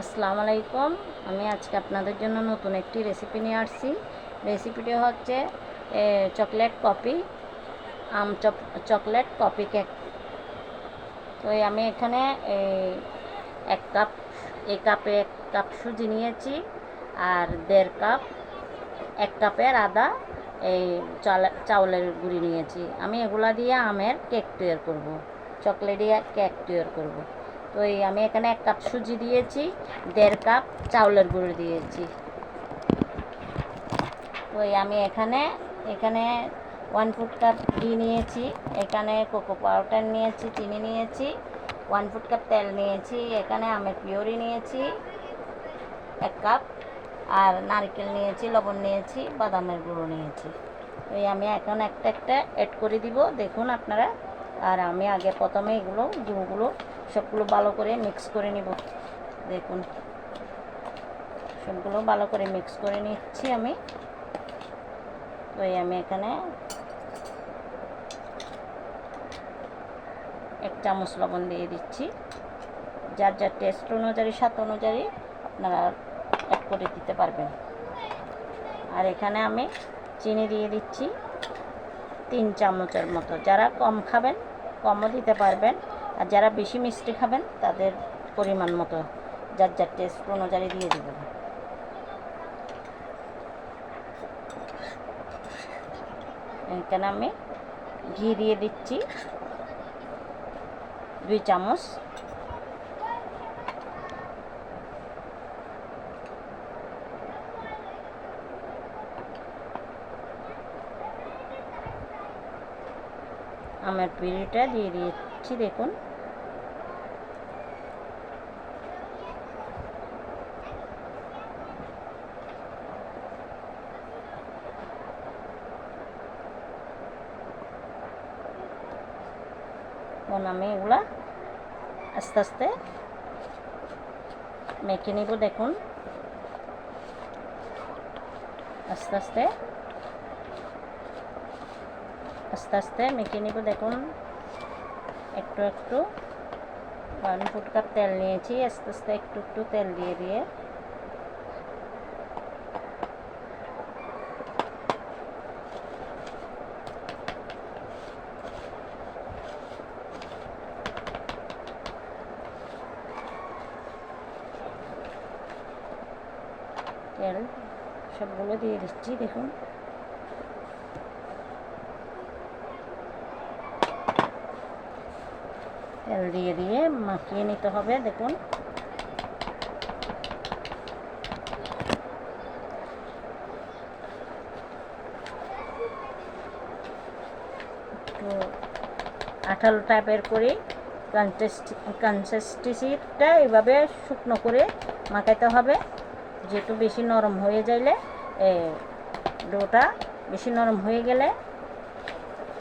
আসসালামু আলাইকুম। আমি আজকে আপনাদের জন্য নতুন একটি রেসিপি নিয়ে আসছি। রেসিপিটি হচ্ছে চকলেট কফি আম চকলেট কফি কেক তো আমি এখানে এই এক কাপ এই কাপে এক কাপ সুজি নিয়েছি আর দেড় কাপ, এক কাপের আদা এই চাউলের গুঁড়ি নিয়েছি। আমি এগুলা দিয়ে আমের কেক তৈরি করব। চকলেট কেক তৈরি করব। তো এই আমি এখানে এক কাপ সুজি দিয়েছি, দেড় কাপ চাউলের গুঁড়ো দিয়েছি। তো আমি এখানে এখানে ওয়ান ফুট কাপ ঘি নিয়েছি, এখানে কোকো পাউডার নিয়েছি, চিনি নিয়েছি ওয়ান ফুট কাপ তেল নিয়েছি, এখানে আমের পিওরি নিয়েছি, এক কাপ, আর নারকেল নিয়েছি, লবণ নিয়েছি, বাদামের গুঁড়ো নিয়েছি। এই আমি এখন একটা একটা অ্যাড করে দিব, দেখুন আপনারা। আর আমি আগে প্রথমে এগুলো, গুঁড়োগুলো সবগুলো ভালো করে মিক্স করে নিব। দেখুন। সবগুলো ভালো করে মিক্স করে নিচ্ছি আমি। তো আমি এখানে এক চামচ লবণ দিয়ে দিচ্ছি। যার যার টেস্ট অনুযায়ী, স্বাদ অনুযায়ী আপনারা অ্যাড করে দিতে পারবেন। আর এখানে আমি চিনি দিয়ে দিচ্ছি তিন চামচের মতো। যারা কম খাবেন, কমও দিতে পারবেন। আর যারা বেশি মিষ্টি খাবেন, তাদের পরিমাণ মতো যার যার টেস্ট অনুযায়ী দিয়ে দেবেন। এখানে আমি ঘি দিয়ে দিচ্ছি, দুই চামচ। আমার পিড়িটা দিয়ে দিচ্ছি, দেখুন এখন আমি এগুলা আস্তে আস্তে মেখে নিব, দেখুন। আস্তে আস্তে আস্তে আস্তে মেখে নিব, দেখুন। একটু একটু ওয়ান ফুট কাপ তেল নিয়েছি, আস্তে আস্তে একটু একটু তেল দিয়ে দিয়ে তেল সবগুলো দিয়ে দিচ্ছি, দেখুন। তেল দিয়ে দিয়ে মাখিয়ে নিতে হবে, দেখুন। একটু আঠালো টাইপের করে কনসিস্টেন্সিটা এভাবে শুকনো করে মাখাইতে হবে। যেহেতু বেশি নরম হয়ে যাইলে ডোটা বেশি নরম হয়ে গেলে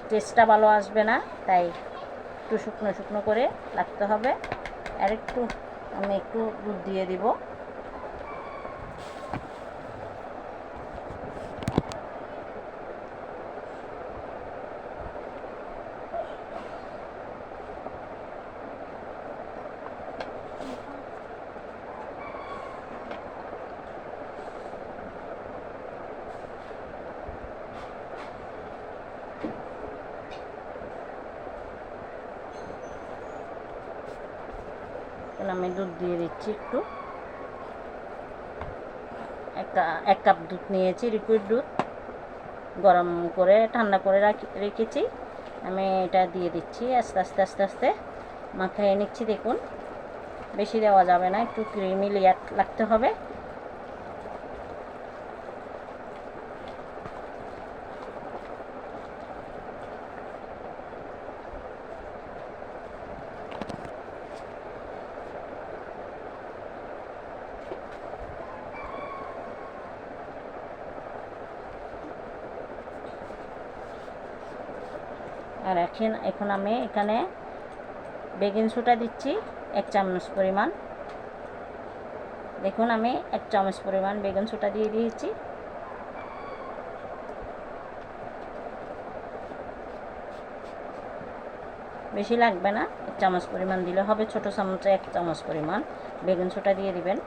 টেস্টটা ভালো আসবে না, তাই একটু শুকনো শুকনো করে রাখতে হবে। আর একটু, আমি একটু দুধ দিয়ে দিব এখন আমি দুধ দিয়ে দিচ্ছি একটু। এক কাপ দুধ নিয়েছি লিকুইড দুধ। গরম করে, ঠান্ডা করে রাখি, রেখেছি। আমি এটা দিয়ে দিচ্ছি, আস্তে আস্তে আস্তে আস্তে। মাখিয়ে নিচ্ছি, দেখুন। বেশি দেওয়া যাবে না, একটু ক্রিমি লেয়ার লাগতে হবে। আর এখন এখন আমি এখানে বেকিং সোডা দিচ্ছি, এক চামচ পরিমাণ। দেখুন, আমি এক চামচ পরিমাণ বেগুন সোডা দিয়ে দিয়েছি। বেশি লাগবে না, এক চামচ পরিমাণ দিলে হবে, ছোট চামচে এক চামচ পরিমাণ বেগুন ছোটা দিয়ে দিবেন।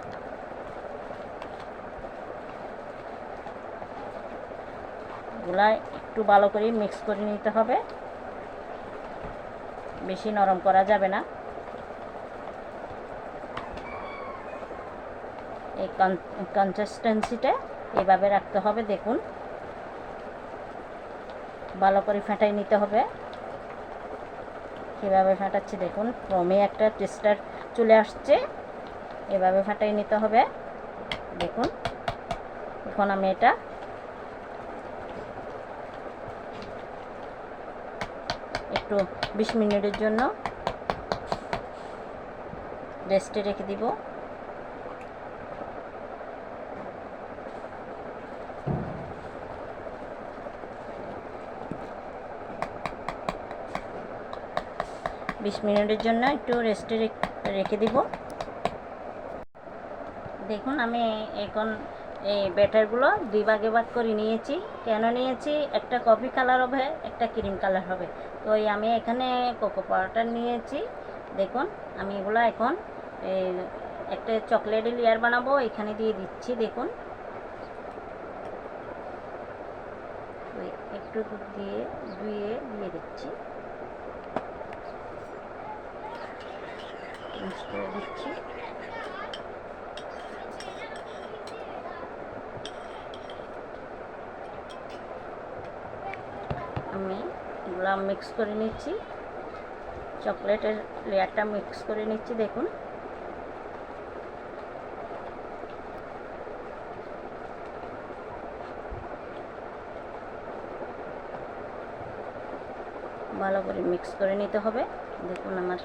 এগুলা একটু ভালো করে মিক্স করে নিতে হবে। বেশি নরম করা যাবে না। এই কনসিস্টেন্সিটা এভাবে রাখতে হবে, দেখুন। ভালো করে ফেটাই নিতে হবে। কীভাবে ফাটাচ্ছি দেখুন, ক্রমে একটা টেস্টার চলে আসছে। এভাবে ফাটাই নিতে হবে। দেখুন, এখন আমি এটা একটু বিশ মিনিটের জন্য রেস্টে রেখে দিব। বিশ মিনিটের জন্য একটু রেস্টে রেখে দিব। দেখুন, আমি এখন এই ব্যাটারগুলো দুই ভাগে ভাগ করে নিয়েছি। কেন নিয়েছি? একটা কফি কালার হবে, একটা ক্রিম কালার হবে। তো আমি এখানে কোকো পাউডার নিয়েছি। দেখুন, আমি এগুলো এখন একটা চকলেটের লেয়ার বানাবো, এখানে দিয়ে দিচ্ছি, দেখুন। একটু দুধ দিয়ে ধুয়ে দিয়ে দিচ্ছি। দিচ্ছি। আমি এগুলো মিক্স করে নিচ্ছি। চকলেটের লেয়ারটা মিক্স করে নিচ্ছি, দেখুন। ভালো করে মিক্স করে নিতে হবে। দেখুন আমার।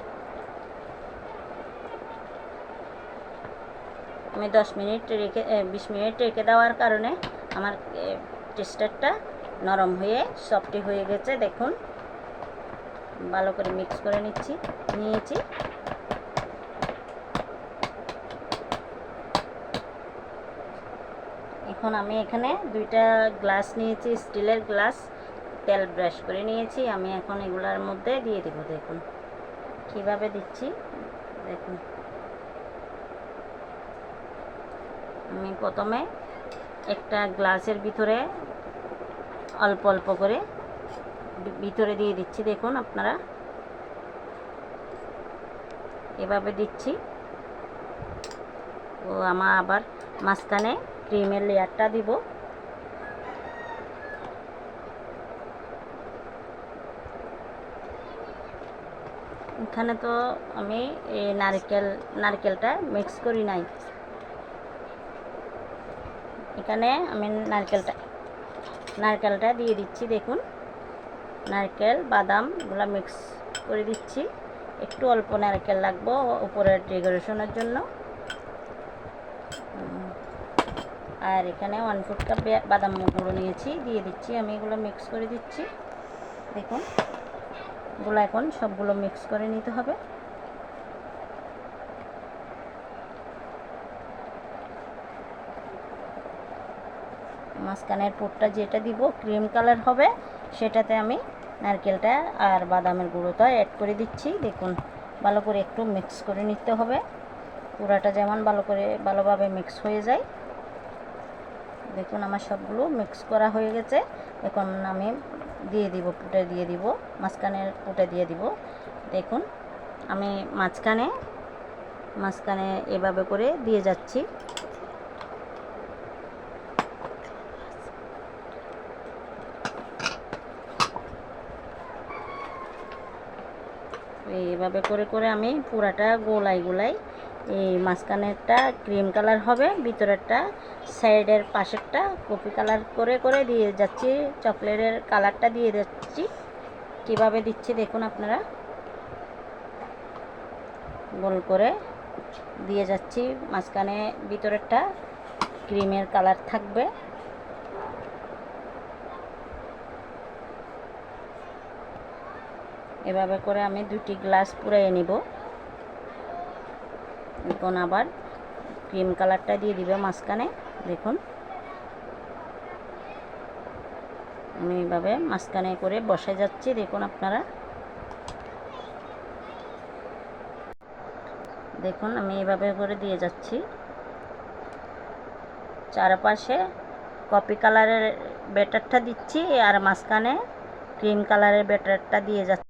আমি দশ মিনিট রেখে বিশ মিনিট রেখে দেওয়ার কারণে আমার টেস্টারটা নরম হয়ে সফটি হয়ে গেছে, দেখুন। ভালো করে মিক্স করে নিচ্ছি, নিয়েছি। এখন আমি এখানে দুইটা গ্লাস নিয়েছি স্টিলের গ্লাস তেল ব্রাশ করে নিয়েছি, আমি এখন এগুলার মধ্যে দিয়ে দেবো, দেখুন। কীভাবে দিচ্ছি, দেখুন। আমি প্রথমে একটা গ্লাসের ভিতরে অল্প অল্প করে ভিতরে দিয়ে দিচ্ছি, দেখুন আপনারা। এভাবে দিচ্ছি। ও আমার আবার মাঝখানে ক্রিমের লেয়ারটা দিব। এখানে তো আমি এই নারকেল, নারকেলটা মিক্স করি নাই। এখানে আমি নারকেলটা নারকেলটা দিয়ে দিচ্ছি, দেখুন। নারকেল, বাদাম, এগুলো মিক্স করে দিচ্ছি। একটু অল্প নারকেল লাগবো উপরের ডেকোরেশনের জন্য। আর এখানে ওয়ান ফুট কাপ বাদাম গুঁড়ো নিয়েছি, দিয়ে দিচ্ছি। আমি এগুলো মিক্স করে দিচ্ছি। দেখুন, এগুলো এখন সবগুলো মিক্স করে নিতে হবে। মাঝখানের পুরটা যেটা দিব ক্রিম কালার হবে, সেটাতে আমি নারকেলটা আর বাদামের গুঁড়োটা অ্যাড করে দিচ্ছি। দেখুন, ভালো করে একটু মিক্স করে নিতে হবে। পুরাটা যেমন ভালো করে, ভালোভাবে মিক্স হয়ে যায়। দেখুন, আমার সবগুলো মিক্স করা হয়ে গেছে। এখন আমি দিয়ে দিব পুটে দিয়ে দিব, মাঝখানের পুটে দিয়ে দিব। দেখুন, আমি মাঝখানে মাঝখানে এভাবে করে দিয়ে যাচ্ছি। এইভাবে করে করে আমি পুরাটা গোলাই গোলাই এই মাঝখানেরটা ক্রিম কালার হবে, ভিতরেরটা সাইডের পাশেরটা কপি কালার করে করে দিয়ে যাচ্ছি চকলেটের কালারটা দিয়ে যাচ্ছি। কীভাবে দিচ্ছি দেখুন আপনারা। গোল করে দিয়ে যাচ্ছি, মাঝখানে ভিতরেরটা ক্রিমের কালার থাকবে। এভাবে করে আমি দুটি গ্লাস পুরাই নিব। এখন আবার ক্রিম কালারটা দিয়ে দিবে মাঝখানে, দেখুন। আমি এইভাবে মাঝখানে করে বসে যাচ্ছি, দেখুন আপনারা। দেখুন, আমি এভাবে করে দিয়ে যাচ্ছি। চারপাশে কপি কালারের ব্যাটারটা দিচ্ছি আর মাঝখানে ক্রিম কালারের ব্যাটারটা দিয়ে যাচ্ছি।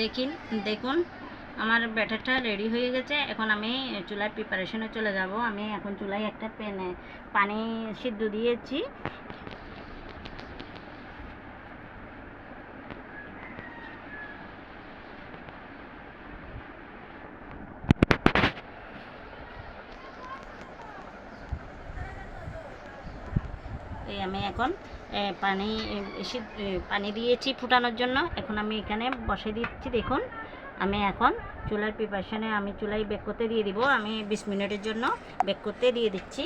দেখিন, দেখুন, আমার ব্যাটারটা রেডি হয়ে গেছে। এখন আমি চুলায় প্রিপারেশনে চলে যাব। আমি এখন চুলায় একটা প্যানে পানি সিদ্ধ দিয়েছি। এই আমি এখন পানি পানি দিয়েছি ফুটানোর জন্য। এখন আমি এখানে বসে দিচ্ছি, দেখুন। আমি এখন চুলার প্রিপারেশনে আমি চুলাই বেক করতে দিয়ে দিব। আমি বিশ মিনিটের জন্য বেক করতে দিয়ে দিচ্ছি।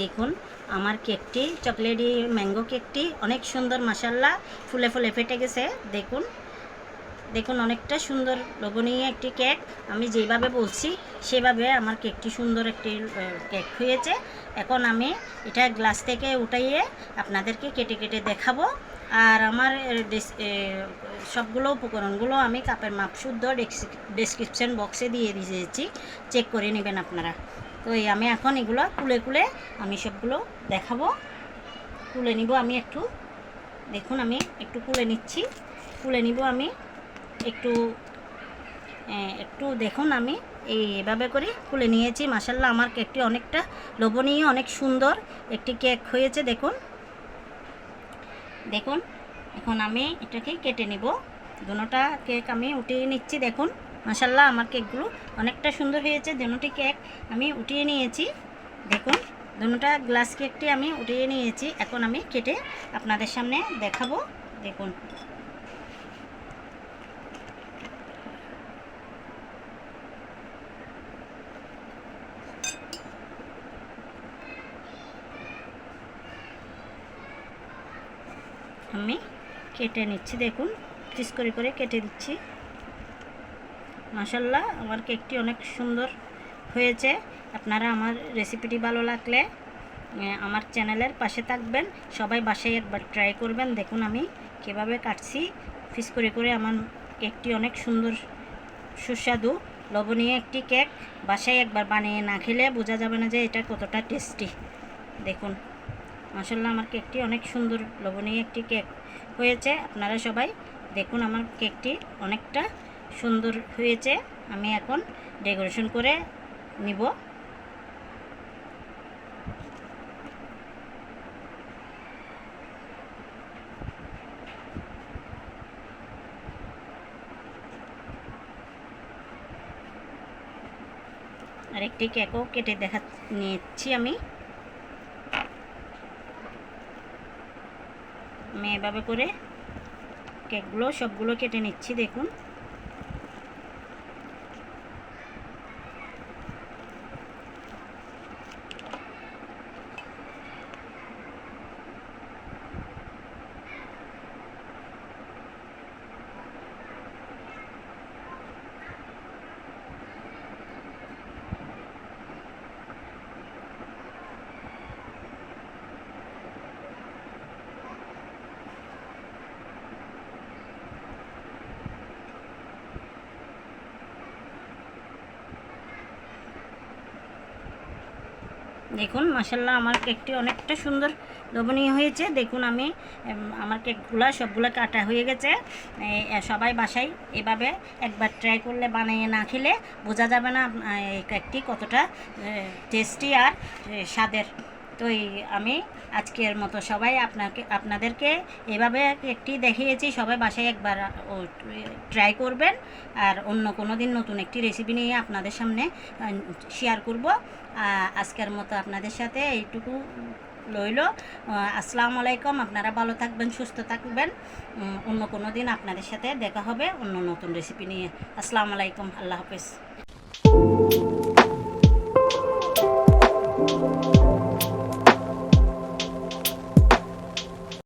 দেখুন, আমার কেকটি চকলেটি ম্যাঙ্গো কেকটি অনেক সুন্দর মাসাল্লা ফুলে ফুলে ফেটে গেছে, দেখুন। দেখুন, অনেকটা সুন্দর লোভনীয় একটি কেক আমি যেভাবে বলছি, সেভাবে আমার কেকটি সুন্দর একটি কেক হয়েছে। এখন আমি এটা গ্লাস থেকে উঠাইয়ে আপনাদেরকে কেটে কেটে দেখাবো। আর আমার সবগুলো উপকরণগুলো আমি কাপের মাপ শুদ্ধ ডেসক্রিপশন বক্সে দিয়ে দিয়েছি। চেক করে নেবেন আপনারা। তো এই আমি এখন এগুলো কুলে কুলে আমি সবগুলো দেখাবো। কুলে নিব আমি একটু। দেখুন, আমি একটু কুলে নিচ্ছি। কুলে নিব আমি। একটু একটু দেখুন আমি। এই এভাবে করে খুলে নিয়েছি। মাসাল্লাহ আমার কেকটি অনেকটা লোভনীয়, অনেক সুন্দর একটি কেক হয়েছে, দেখুন। দেখুন, এখন আমি এটাকে কেটে নিব। দুটোটা কেক আমি উঠিয়ে নিচ্ছি, দেখুন। মাসাল্লাহ আমার কেকগুলো অনেকটা সুন্দর হয়েছে। দুটি কেক আমি উঠিয়ে নিয়েছি, দেখুন। দুটোটা গ্লাস কেকটি আমি উঠিয়ে নিয়েছি। এখন আমি কেটে আপনাদের সামনে দেখাবো, দেখুন। আমি কেটে নিচ্ছি, দেখুন, পিস করে করে কেটে দিচ্ছি। মাসাল্লাহ আমার কেকটি অনেক সুন্দর হয়েছে। আপনারা আমার রেসিপিটি ভালো লাগলে আমার চ্যানেলের পাশে থাকবেন। সবাই বাসায় একবার ট্রাই করবেন। দেখুন আমি কীভাবে কাটছি। পিস করে করে আমার কেকটি অনেক সুন্দর, সুস্বাদু লবণীয় একটি কেক। বাসায় একবার বানিয়ে না খেলে বোঝা যাবে না যে এটা কতটা টেস্টি। দেখুন। মাসাল্লাহ আমার কেকটি অনেক সুন্দর লবণীয় একটি কেক হয়েছে। আপনারা সবাই দেখুন আমার কেকটি অনেকটা সুন্দর হয়েছে। আমি এখন ডেকোরেশন করে নিব। আরেকটি কেকও কেটে দেখা, নিচ্ছি আমি। আমি এভাবে করে কেকগুলো সবগুলো কেটে নিচ্ছি দেখুন। দেখুন মাসাল্লাহ আমার কেকটি অনেকটা সুন্দর লোভনীয় হয়েছে। দেখুন আমি আমার কেকগুলো সবগুলো কাটা হয়ে গেছে। সবাই বাসায় এভাবে একবার ট্রাই করলে, বানিয়ে না খেলে বোঝা যাবে না এই কেকটি কতটা টেস্টি আর স্বাদের। তো আমি আজকের মতো সবাই আপনাকে, আপনাদেরকে এভাবে একটি দেখিয়েছি, সবাই বাসায় একবার ট্রাই করবেন। আর অন্য কোনো দিন নতুন একটি রেসিপি নিয়ে আপনাদের সামনে শেয়ার করব। আজকের মতো আপনাদের সাথে এইটুকু লইল আসসালামু আলাইকুম, আপনারা ভালো থাকবেন, সুস্থ থাকবেন। অন্য কোনো দিন আপনাদের সাথে দেখা হবে অন্য নতুন রেসিপি নিয়ে। আসসালামু আলাইকুম, আল্লাহ হাফেজ।